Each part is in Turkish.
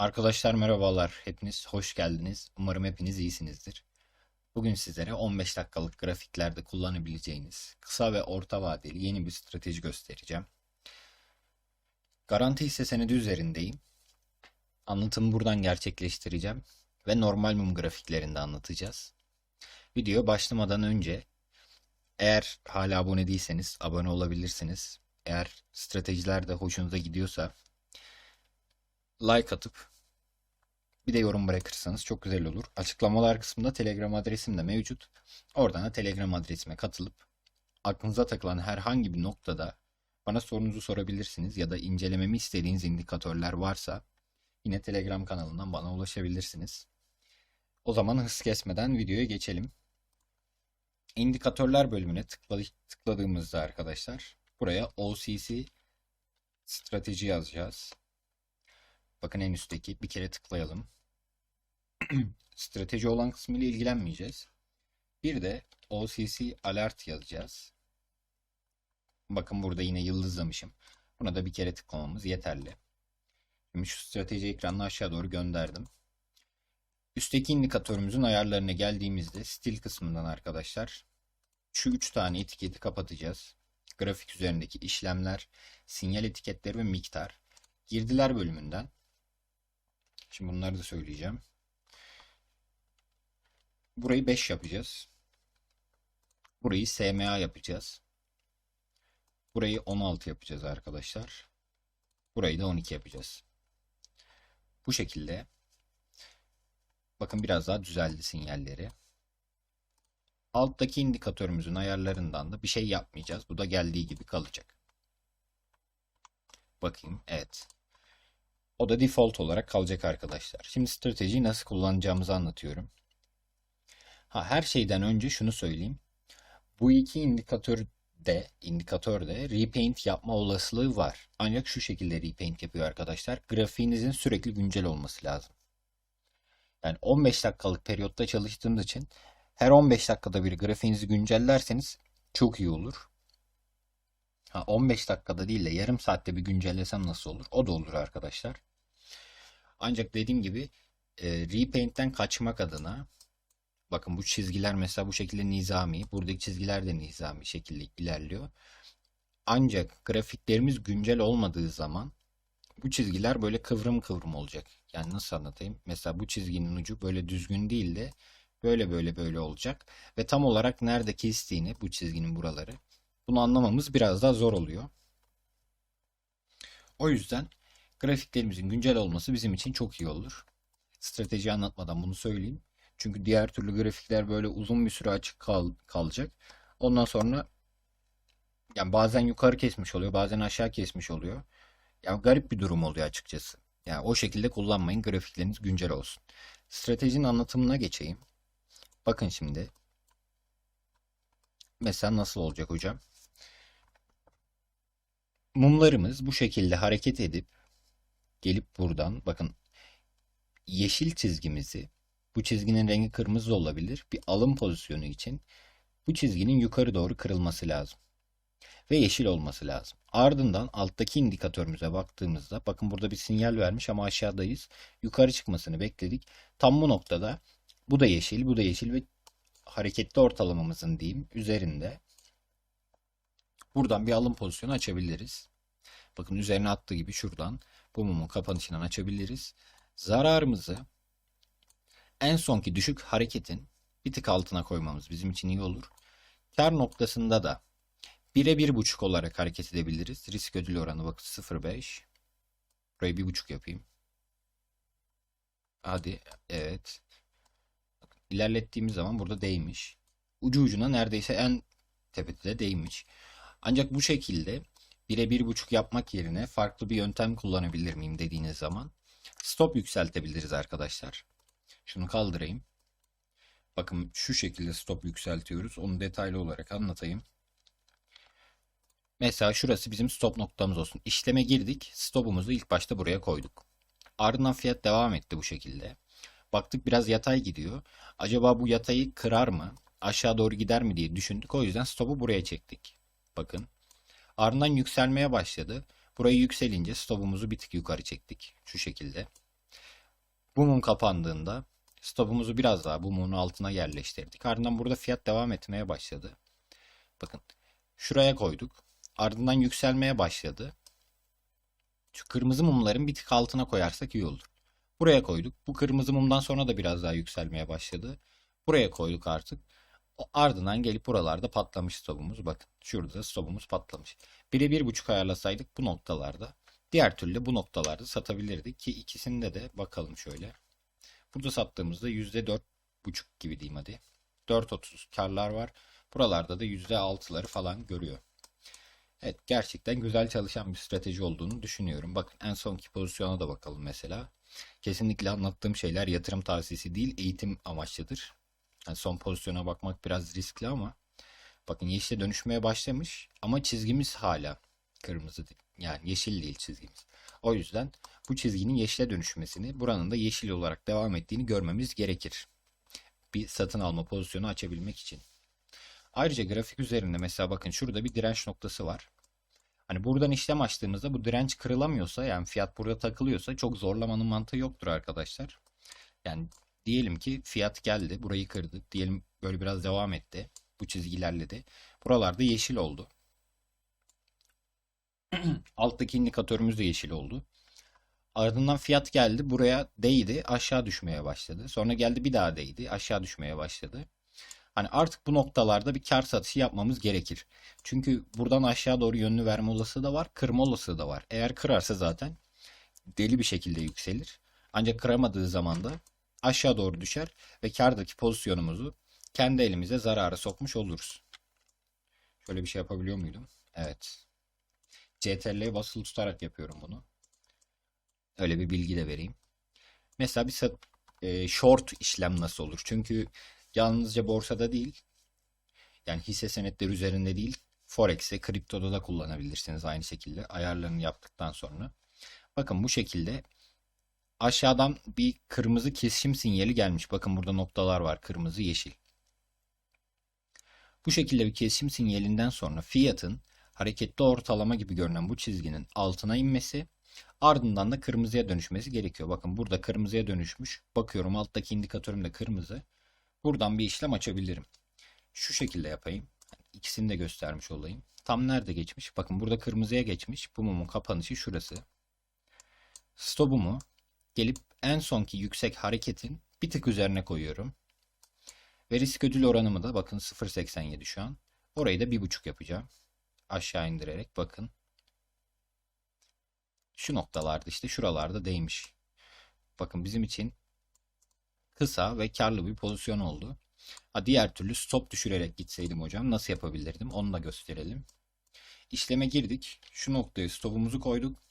Arkadaşlar merhabalar. Hepiniz hoş geldiniz. Umarım hepiniz iyisinizdir. Bugün sizlere 15 dakikalık grafiklerde kullanabileceğiniz kısa ve orta vadeli yeni bir strateji göstereceğim. Garanti hisse senedi üzerindeyim. Anlatımı buradan gerçekleştireceğim ve normal mum grafiklerinde anlatacağız. Video başlamadan önce eğer hala abone değilseniz abone olabilirsiniz. Eğer stratejiler de hoşunuza gidiyorsa like atıp bir de yorum bırakırsanız çok güzel olur. Açıklamalar kısmında Telegram adresim de mevcut. Oradan da Telegram adresime katılıp aklınıza takılan herhangi bir noktada bana sorunuzu sorabilirsiniz ya da incelememi istediğiniz indikatörler varsa yine Telegram kanalından bana ulaşabilirsiniz. O zaman hız kesmeden videoya geçelim. İndikatörler bölümüne tıkla- tıkladığımızda arkadaşlar buraya OCC strateji yazacağız. Bakın en üstteki bir kere tıklayalım. Strateji olan kısmı ile ilgilenmeyeceğiz. Bir de OCC alert yazacağız. Bakın burada yine yıldızlamışım. Buna da bir kere tıklamamız yeterli. Şimdi şu strateji ekranını aşağı doğru gönderdim. Üstteki indikatörümüzün ayarlarına geldiğimizde stil kısmından arkadaşlar şu üç tane etiketi kapatacağız. Grafik üzerindeki işlemler, sinyal etiketleri ve miktar. Girdiler bölümünden Şimdi bunları da söyleyeceğim. Burayı 5 yapacağız. Burayı SMA yapacağız. Burayı 16 yapacağız arkadaşlar. Burayı da 12 yapacağız. Bu şekilde bakın biraz daha düzeldi sinyalleri. Alttaki indikatörümüzün ayarlarından da bir şey yapmayacağız. Bu da geldiği gibi kalacak. Bakayım. Evet. O da default olarak kalacak arkadaşlar. Şimdi stratejiyi nasıl kullanacağımızı anlatıyorum. Ha, her şeyden önce şunu söyleyeyim. Bu iki indikatör de indikatörde repaint yapma olasılığı var. Ancak şu şekilde repaint yapıyor arkadaşlar. Grafiğinizin sürekli güncel olması lazım. Yani 15 dakikalık periyotta çalıştığımız için her 15 dakikada bir grafiğinizi güncellerseniz çok iyi olur. Ha, 15 dakikada değil de yarım saatte bir güncellesem nasıl olur? O da olur arkadaşlar. Ancak dediğim gibi e, repaint'ten kaçmak adına bakın bu çizgiler mesela bu şekilde nizami. Buradaki çizgiler de nizami şekilde ilerliyor. Ancak grafiklerimiz güncel olmadığı zaman bu çizgiler böyle kıvrım kıvrım olacak. Yani nasıl anlatayım? Mesela bu çizginin ucu böyle düzgün değil de böyle böyle böyle olacak. Ve tam olarak nerede kestiğini bu çizginin buraları bunu anlamamız biraz daha zor oluyor. O yüzden grafiklerimizin güncel olması bizim için çok iyi olur. Strateji anlatmadan bunu söyleyeyim. Çünkü diğer türlü grafikler böyle uzun bir süre açık kal kalacak. Ondan sonra yani bazen yukarı kesmiş oluyor, bazen aşağı kesmiş oluyor. Yani garip bir durum oluyor açıkçası. Yani o şekilde kullanmayın, grafikleriniz güncel olsun. Stratejinin anlatımına geçeyim. Bakın şimdi. Mesela nasıl olacak hocam? Mumlarımız bu şekilde hareket edip gelip buradan bakın yeşil çizgimizi bu çizginin rengi kırmızı olabilir. Bir alım pozisyonu için bu çizginin yukarı doğru kırılması lazım. Ve yeşil olması lazım. Ardından alttaki indikatörümüze baktığımızda bakın burada bir sinyal vermiş ama aşağıdayız. Yukarı çıkmasını bekledik. Tam bu noktada bu da yeşil, bu da yeşil ve hareketli ortalamamızın diyeyim üzerinde buradan bir alım pozisyonu açabiliriz. Bakın üzerine attığı gibi şuradan bu mumun kapanışından açabiliriz. Zararımızı en sonki düşük hareketin bir tık altına koymamız bizim için iyi olur. Kar noktasında da 1'e 1.5 olarak hareket edebiliriz. Risk ödül oranı bakın 0.5. Burayı 1.5 yapayım. Hadi evet. İlerlettiğimiz zaman burada değmiş. Ucu ucuna neredeyse en tepede de değmiş. Ancak bu şekilde 1'e 1.5 yapmak yerine farklı bir yöntem kullanabilir miyim dediğiniz zaman stop yükseltebiliriz arkadaşlar. Şunu kaldırayım. Bakın şu şekilde stop yükseltiyoruz. Onu detaylı olarak anlatayım. Mesela şurası bizim stop noktamız olsun. İşleme girdik. Stopumuzu ilk başta buraya koyduk. Ardından fiyat devam etti bu şekilde. Baktık biraz yatay gidiyor. Acaba bu yatayı kırar mı? Aşağı doğru gider mi diye düşündük. O yüzden stopu buraya çektik. Bakın. Ardından yükselmeye başladı. Burayı yükselince stopumuzu bir tık yukarı çektik. Şu şekilde. Bu mum kapandığında stopumuzu biraz daha bu mumun altına yerleştirdik. Ardından burada fiyat devam etmeye başladı. Bakın şuraya koyduk. Ardından yükselmeye başladı. Şu kırmızı mumların bir tık altına koyarsak iyi olur. Buraya koyduk. Bu kırmızı mumdan sonra da biraz daha yükselmeye başladı. Buraya koyduk artık. Ardından gelip buralarda patlamış stopumuz. Bakın şurada da stopumuz patlamış. 1'e 1.5 ayarlasaydık bu noktalarda. Diğer türlü bu noktalarda satabilirdik ki ikisinde de bakalım şöyle. Burada sattığımızda %4.5 gibi diyeyim hadi. 4.30 karlar var. Buralarda da %6'ları falan görüyor. Evet gerçekten güzel çalışan bir strateji olduğunu düşünüyorum. Bakın en sonki pozisyona da bakalım mesela. Kesinlikle anlattığım şeyler yatırım tavsiyesi değil eğitim amaçlıdır. Yani son pozisyona bakmak biraz riskli ama bakın yeşile dönüşmeye başlamış ama çizgimiz hala kırmızı yani yeşil değil çizgimiz. O yüzden bu çizginin yeşile dönüşmesini buranın da yeşil olarak devam ettiğini görmemiz gerekir. Bir satın alma pozisyonu açabilmek için. Ayrıca grafik üzerinde mesela bakın şurada bir direnç noktası var. Hani buradan işlem açtığımızda bu direnç kırılamıyorsa yani fiyat burada takılıyorsa çok zorlamanın mantığı yoktur arkadaşlar. Yani diyelim ki fiyat geldi burayı kırdı. Diyelim böyle biraz devam etti. Bu çizgilerle de. Buralarda yeşil oldu. Alttaki indikatörümüz de yeşil oldu. Ardından fiyat geldi buraya değdi aşağı düşmeye başladı. Sonra geldi bir daha değdi aşağı düşmeye başladı. Hani artık bu noktalarda bir kar satışı yapmamız gerekir. Çünkü buradan aşağı doğru yönlü verme olasılığı da var, kırma olasılığı da var. Eğer kırarsa zaten deli bir şekilde yükselir. Ancak kıramadığı zaman da aşağı doğru düşer ve kardaki pozisyonumuzu kendi elimize zarara sokmuş oluruz. Şöyle bir şey yapabiliyor muydum? Evet. CTRL'ye basılı tutarak yapıyorum bunu. Öyle bir bilgi de vereyim. Mesela bir e, short işlem nasıl olur? Çünkü yalnızca borsada değil, yani hisse senetleri üzerinde değil, Forex'e, kriptoda da kullanabilirsiniz aynı şekilde ayarlarını yaptıktan sonra. Bakın bu şekilde aşağıdan bir kırmızı kesişim sinyali gelmiş. Bakın burada noktalar var. Kırmızı, yeşil. Bu şekilde bir kesişim sinyalinden sonra fiyatın hareketli ortalama gibi görünen bu çizginin altına inmesi ardından da kırmızıya dönüşmesi gerekiyor. Bakın burada kırmızıya dönüşmüş. Bakıyorum alttaki indikatörüm de kırmızı. Buradan bir işlem açabilirim. Şu şekilde yapayım. İkisini de göstermiş olayım. Tam nerede geçmiş? Bakın burada kırmızıya geçmiş. Bu mumun kapanışı şurası. Stopumu gelip en sonki yüksek hareketin bir tık üzerine koyuyorum. Ve risk ödül oranımı da bakın 0.87 şu an. Orayı da 1.5 yapacağım. Aşağı indirerek bakın. Şu noktalarda işte şuralarda değmiş. Bakın bizim için kısa ve karlı bir pozisyon oldu. Ha, diğer türlü stop düşürerek gitseydim hocam nasıl yapabilirdim onu da gösterelim. İşleme girdik. Şu noktaya stopumuzu koyduk.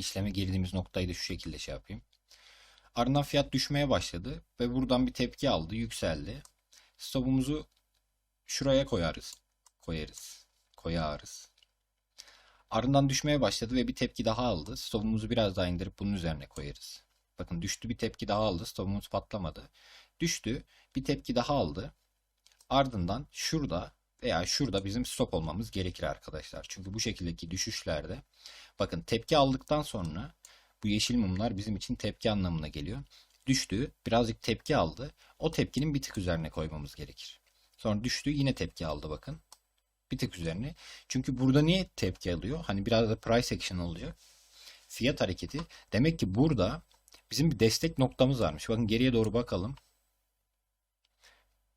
İşleme girdiğimiz noktayı da şu şekilde şey yapayım. Ardından fiyat düşmeye başladı ve buradan bir tepki aldı, yükseldi. Stopumuzu şuraya koyarız. Koyarız. Koyarız. Ardından düşmeye başladı ve bir tepki daha aldı. Stopumuzu biraz daha indirip bunun üzerine koyarız. Bakın düştü bir tepki daha aldı. Stopumuz patlamadı. Düştü bir tepki daha aldı. Ardından şurada veya şurada bizim stop olmamız gerekir arkadaşlar. Çünkü bu şekildeki düşüşlerde bakın tepki aldıktan sonra bu yeşil mumlar bizim için tepki anlamına geliyor. Düştü, birazcık tepki aldı. O tepkinin bir tık üzerine koymamız gerekir. Sonra düştü, yine tepki aldı bakın. Bir tık üzerine. Çünkü burada niye tepki alıyor? Hani biraz da price action olacak. Fiyat hareketi. Demek ki burada bizim bir destek noktamız varmış. Bakın geriye doğru bakalım.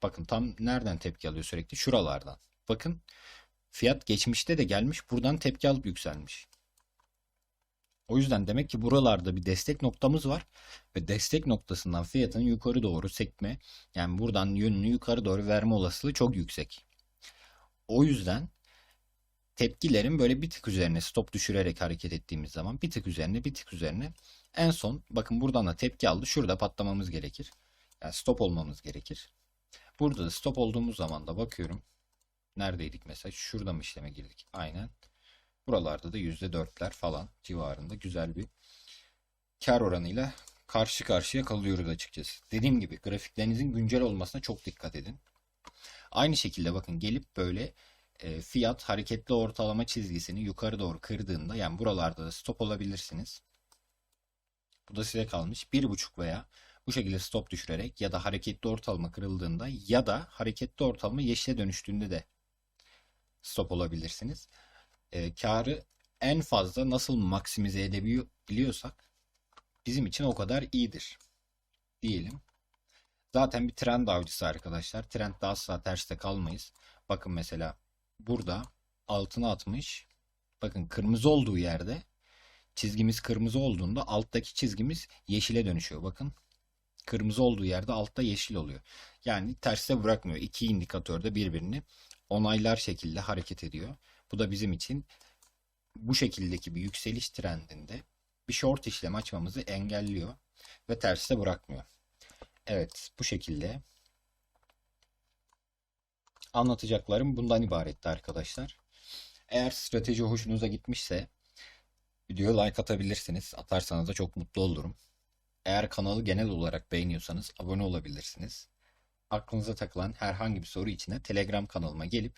Bakın tam nereden tepki alıyor sürekli? Şuralardan. Bakın fiyat geçmişte de gelmiş. Buradan tepki alıp yükselmiş. O yüzden demek ki buralarda bir destek noktamız var ve destek noktasından fiyatın yukarı doğru sekme yani buradan yönünü yukarı doğru verme olasılığı çok yüksek. O yüzden tepkilerin böyle bir tık üzerine stop düşürerek hareket ettiğimiz zaman bir tık üzerine bir tık üzerine en son bakın buradan da tepki aldı. Şurada patlamamız gerekir. Yani stop olmamız gerekir. Burada da stop olduğumuz zaman da bakıyorum. Neredeydik mesela? Şurada mı işleme girdik? Aynen. Buralarda da %4'ler falan civarında güzel bir kar oranıyla karşı karşıya kalıyoruz açıkçası. Dediğim gibi grafiklerinizin güncel olmasına çok dikkat edin. Aynı şekilde bakın gelip böyle e, fiyat hareketli ortalama çizgisini yukarı doğru kırdığında yani buralarda da stop olabilirsiniz. Bu da size kalmış. Bir buçuk veya bu şekilde stop düşürerek ya da hareketli ortalama kırıldığında ya da hareketli ortalama yeşile dönüştüğünde de stop olabilirsiniz. Ee, karı en fazla nasıl maksimize edebiliyorsak bizim için o kadar iyidir diyelim. Zaten bir trend avcısı arkadaşlar. Trendde asla terste kalmayız. Bakın mesela burada altına atmış. Bakın kırmızı olduğu yerde çizgimiz kırmızı olduğunda alttaki çizgimiz yeşile dönüşüyor. Bakın kırmızı olduğu yerde altta yeşil oluyor. Yani terste bırakmıyor. İki indikatör de birbirini onaylar şekilde hareket ediyor. Bu da bizim için bu şekildeki bir yükseliş trendinde bir short işlem açmamızı engelliyor ve terste bırakmıyor. Evet, bu şekilde anlatacaklarım bundan ibaretti arkadaşlar. Eğer strateji hoşunuza gitmişse videoya like atabilirsiniz. Atarsanız da çok mutlu olurum. Eğer kanalı genel olarak beğeniyorsanız abone olabilirsiniz. Aklınıza takılan herhangi bir soru için de Telegram kanalıma gelip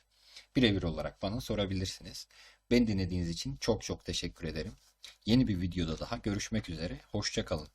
birebir olarak bana sorabilirsiniz. Beni dinlediğiniz için çok çok teşekkür ederim. Yeni bir videoda daha görüşmek üzere. Hoşça kalın.